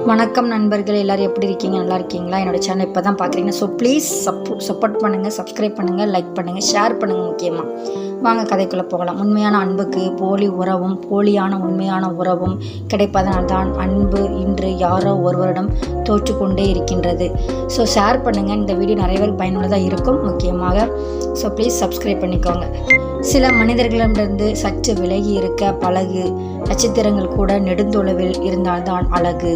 வணக்கம் நண்பர்கள் எல்லாரும் எப்படி இருக்கீங்க? நல்லா இருக்கீங்களா? என்னோட சேனல் இப்போ தான் பார்க்குறீங்க. ஸோ ப்ளீஸ் சப்போ சப்போர்ட் பண்ணுங்கள் சப்ஸ்கிரைப் பண்ணுங்கள் லைக் பண்ணுங்கள் ஷேர் பண்ணுங்கள் முக்கியமாக வாங்க கதைக்குள்ளே போகலாம். உண்மையான அன்புக்கு போலி உறவும் போலியான உண்மையான உறவும் கிடைப்பதனால் தான் அன்பு இன்று யாரோ ஒருவரிடம் தோற்றுக்கொண்டே இருக்கின்றது. ஸோ ஷேர் பண்ணுங்கள் இந்த வீடியோ நிறைய பேருக்கு பயனுள்ளதாக இருக்கும் முக்கியமாக. ஸோ ப்ளீஸ் சப்ஸ்கிரைப் பண்ணிக்கோங்க. சில மனிதர்களிடமிருந்து சற்று விலகி இருக்க பழகு. நட்சத்திரங்கள் கூட நெடுந்தொலைவில் இருந்தால்தான் அழகு.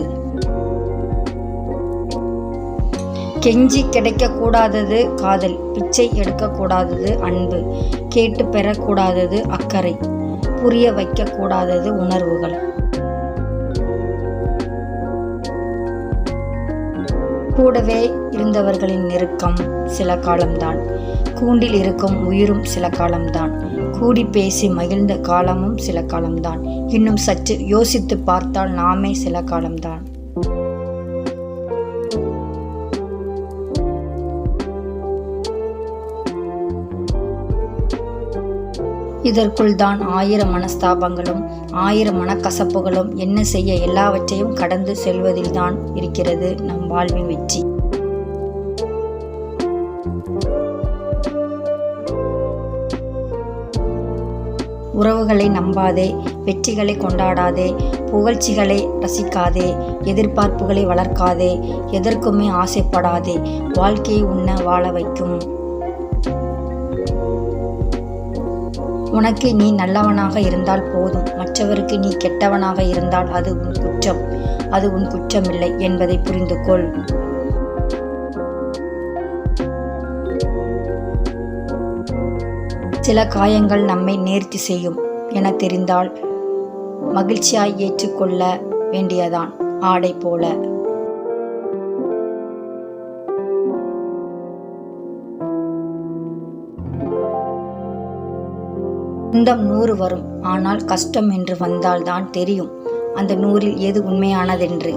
கெஞ்சி கிடைக்கக்கூடாதது காதல் பிச்சை எடுக்கக்கூடாதது அன்பு கேட்டு பெறக்கூடாதது அக்கறை புரிய வைக்கக்கூடாதது உணர்வுகள். கூடவே இருந்தவர்களின் நெருக்கம் சில காலம்தான். கூண்டில் இருக்கும் உயிரும் சில காலம்தான். கூடி பேசி மகிழ்ந்த காலமும் சில காலம்தான். இன்னும் சற்று யோசித்து பார்த்தால் நாமே சில காலம்தான். இதற்குள் தான் ஆயிரம் மனஸ்தாபங்களும் ஆயிரம் மனக்கசப்புகளும் என்ன செய்ய எல்லாவற்றையும் கடந்து செல்வதில்தான் இருக்கிறது நம் வாழ்வின் வெற்றி. உறவுகளை நம்பாதே வெற்றிகளை கொண்டாடாதே புகழ்ச்சிகளை ரசிக்காதே எதிர்பார்ப்புகளை வளர்க்காதே எதற்குமே ஆசைப்படாதே வாழ்க்கையை உண்ண வாழ வைக்கும். உனக்கு நீ நல்லவனாக இருந்தால் போதும். மற்றவருக்கு நீ கெட்டவனாக இருந்தால் அது உன் குற்றம். அது உன் குற்றமில்லை என்பதை புரிந்து கொள் சில காயங்கள் நம்மை நேர்த்தி செய்யும் என தெரிந்தால் மகிழ்ச்சியாய் ஏற்றுக்கொள்ள வேண்டியதான். ஆடை போல. சொந்தம் நூறு வரும். ஆனால் கஷ்டம் என்று வந்தால்தான் தெரியும். அந்த நூறில் எது உண்மையானதென்று.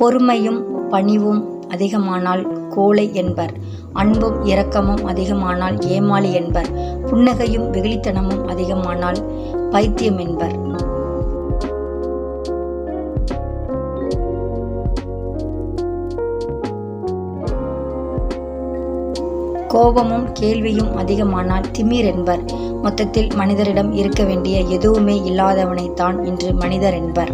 பொறுமையும் பணிவும் அதிகமானால் கோழை என்பர். அன்பும் இரக்கமும் அதிகமானால் ஏமாளி என்பர். புன்னகையும் வெகுளித்தனமும் அதிகமானால் பைத்தியம் என்பர். கோபமும் கேள்வியும் அதிகமானால் திமிர் என்பர். மொத்தத்தில் மனிதரிடம் இருக்க வேண்டிய எதுவுமே இல்லாதவனைத்தான் இன்று மனிதர் என்பர்.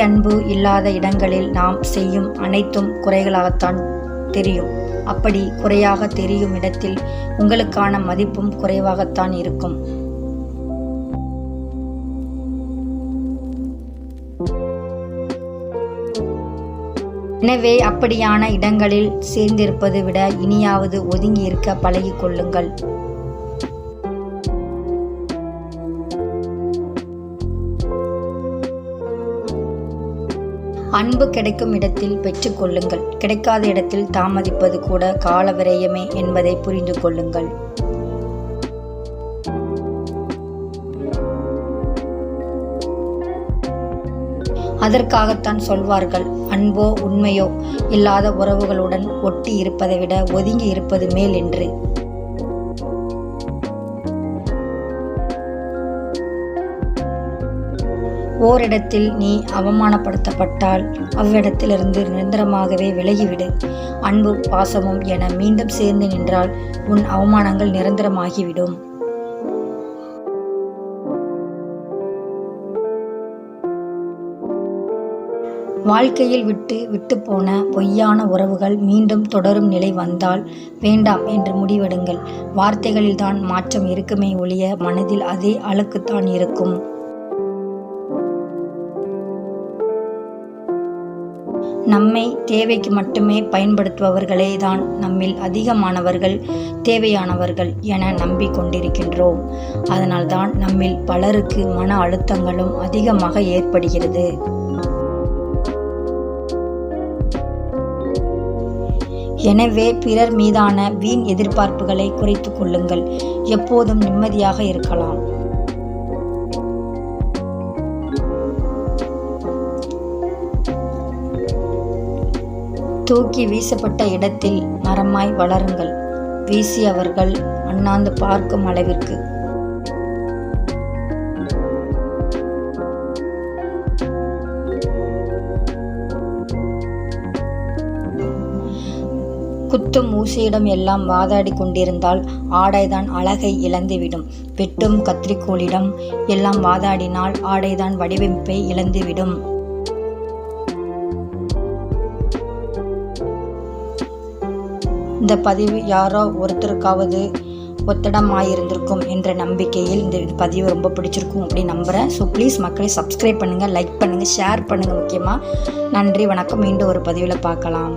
அன்பு இல்லாத இடங்களில் நாம் செய்யும் அனைத்தும் குறைகளாகத்தான் தெரியும். அப்படி குறையாக தெரியும் இடத்தில் உங்களுக்கான மதிப்பும் குறைவாகத்தான் இருக்கும். எனவே அப்படியான இடங்களில் சேர்ந்திருப்பதை விட இனியாவது ஒதுங்கி இருக்க பழகிக்கொள்ளுங்கள். அன்பு கிடைக்கும் இடத்தில் பெற்றுக்கொள்ளுங்கள். கிடைக்காத இடத்தில் தாமதிப்பது கூட காலவிரயமே என்பதை புரிந்து கொள்ளுங்கள் அதற்காகத்தான் சொல்வார்கள். அன்போ உண்மையோ இல்லாத உறவுகளுடன் ஒட்டி இருப்பதை விட ஒதுங்கி இருப்பது மேல் என்று. ஓரிடத்தில் நீ அவமானப்படுத்தப்பட்டால் அவ்விடத்திலிருந்து நிரந்தரமாகவே விலகிவிடு. அன்பும் பாசமும் என மீண்டும் சேர்ந்து நின்றால் உன் அவமானங்கள் நிரந்தரமாகிவிடும். வாழ்க்கையில் விட்டு விட்டு பொய்யான உறவுகள் மீண்டும் தொடரும் நிலை வந்தால் வேண்டாம் என்று முடிவெடுங்கள். வார்த்தைகளில்தான் மாற்றம் இருக்குமே ஒழிய மனதில் அதே அழுக்குத்தான் இருக்கும். நம்மை தேவைக்கு மட்டுமே பயன்படுத்துபவர்களே தான் நம்மில் அதிகமானவர்கள் தேவையானவர்கள் என நம்பிக்கொண்டிருக்கின்றோம். அதனால்தான் நம்மில் பலருக்கு மன அழுத்தங்களும் அதிகமாக ஏற்படுகிறது. எனவே பிறர் மீதான வீண் எதிர்பார்ப்புகளை குறைத்து கொள்ளுங்கள். எப்போதும் நிம்மதியாக இருக்கலாம். தூக்கி வீசப்பட்ட இடத்தில் மரமாய் வளருங்கள். வீசியவர்கள் அண்ணாந்து பார்க்கும் அளவிற்கு குத்தும் ஊசியிடம் எல்லாம் வாதாடி கொண்டிருந்தால் ஆடைதான் அழகை இழந்துவிடும். வெட்டும் கத்திரிக்கோளிடம் எல்லாம் வாதாடினால் ஆடைதான் வடிவமைப்பை இழந்துவிடும். இந்த பதிவு யாரோ ஒருத்தருக்காவது ஒத்தடமாயிருந்திருக்கும் என்ற நம்பிக்கையில் இந்த பதிவு ரொம்ப பிடிச்சிருக்கும் அப்படின்னு நம்புகிறேன் ஸோ ப்ளீஸ் மக்களை சப்ஸ்கிரைப் பண்ணுங்கள் லைக் பண்ணுங்கள் ஷேர் பண்ணுங்கள் முக்கியமாக நன்றி வணக்கம். மீண்டும் ஒரு பதிவில் பார்க்கலாம்.